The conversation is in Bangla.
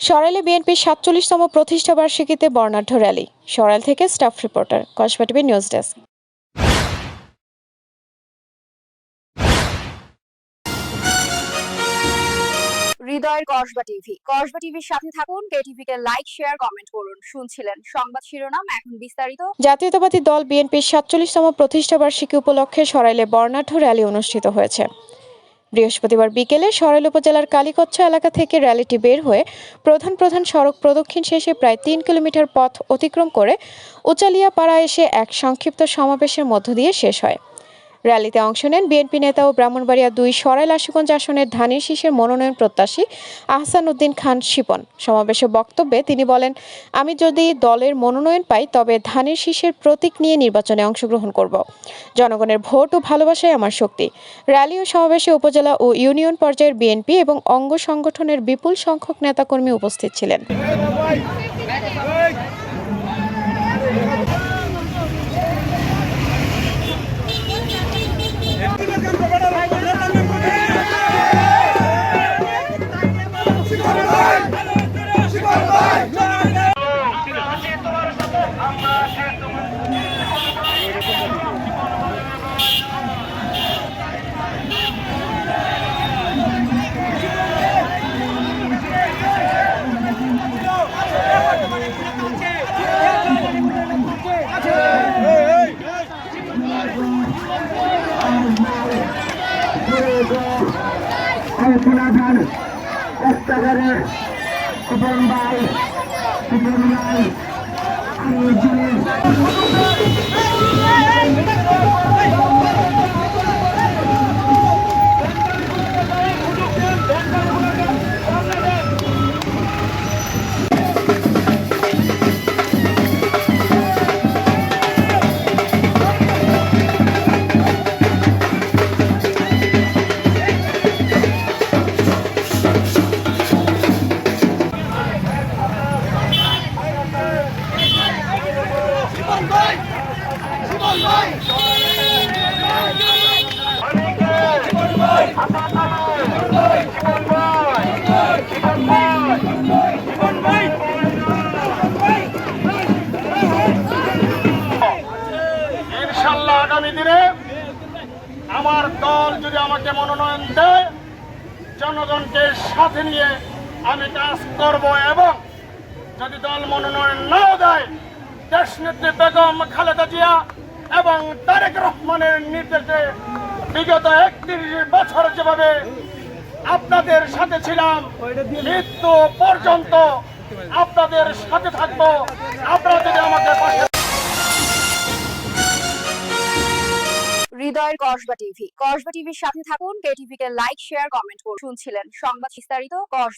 সরাইলে বিএনপির সাতচল্লিশতম প্রতিষ্ঠা বার্ষিকীতে বর্ণাঢ্য র্যালি। সরাইল থেকে staff reporter Kasba TV news desk. হৃদয়ের কসবা টিভি। কসবা টিভির সাথে থাকুন কেটিভি কে লাইক শেয়ার কমেন্ট করুন। শুনছিলেন সংবাদ শিরোনাম এখন বিস্তারিত। জাতীয়তাবাদী দল বিএনপির সাতচল্লিশতম প্রতিষ্ঠা বার্ষিকী উপলক্ষে সরাইলে বর্ণাঢ্য র্যালি অনুষ্ঠিত হয়েছে। বৃহস্পতিবার বিকেলে সরাইল উপজেলার কালীকচ্ছ এলাকা থেকে র্যালিটি বের হয়ে প্রধান প্রধান সড়ক প্রদক্ষিণ শেষে প্রায় তিন কিলোমিটার পথ অতিক্রম করে উচালিয়া পাড়া এসে এক সংক্ষিপ্ত সমাবেশের মধ্য দিয়ে শেষ হয়। র্যালিতে অংশ নেন বিএনপি নেতা ও ব্রাহ্মণবাড়িয়া দুই সরাইল আশুগঞ্জ আসনের ধানের শীষের মনোনয়ন প্রত্যাশী আহসান উদ্দিন খান শিপন। সমাবেশে বক্তব্যে তিনি বলেন, আমি যদি দলের মনোনয়ন পাই, তবে ধানের শীষের প্রতীক নিয়ে নির্বাচনে অংশগ্রহণ করব। জনগণের ভোট ও ভালোবাসাই আমার শক্তি। র্যালি ও সমাবেশে উপজেলা ও ইউনিয়ন পর্যায়ের বিএনপি এবং অঙ্গ সংগঠনের বিপুল সংখ্যক নেতাকর্মী উপস্থিত ছিলেন। আলোচনাধান রাস্তাঘাটে কুপন ভাই কুপন ভাই ইনশাল্লাহ আগামী দিনে আমার দল যদি আমাকে মনোনয়ন দেয়, জনগণকে সাথে নিয়ে আমি কাজ করব এবং যদি দল মনোনয়ন নাও দেয় দেশ নেত্রী বেগম খালেদা জিয়া এবং তারেক রহমানের নির্দেশে বিগত একত্রিশ বছর যেভাবে আপনাদের সাথে ছিলাম, মৃত্যু পর্যন্ত আপনাদের সাথে থাকব। আপনারা যদি আমাকে পাশে হৃদয়ের কসবা টিভি। কসবা টিভির সাথে থাকুন কে টিভিকে লাইক শেয়ার কমেন্ট করুন। শুনছিলেন সংবাদ বিস্তারিত কসবা।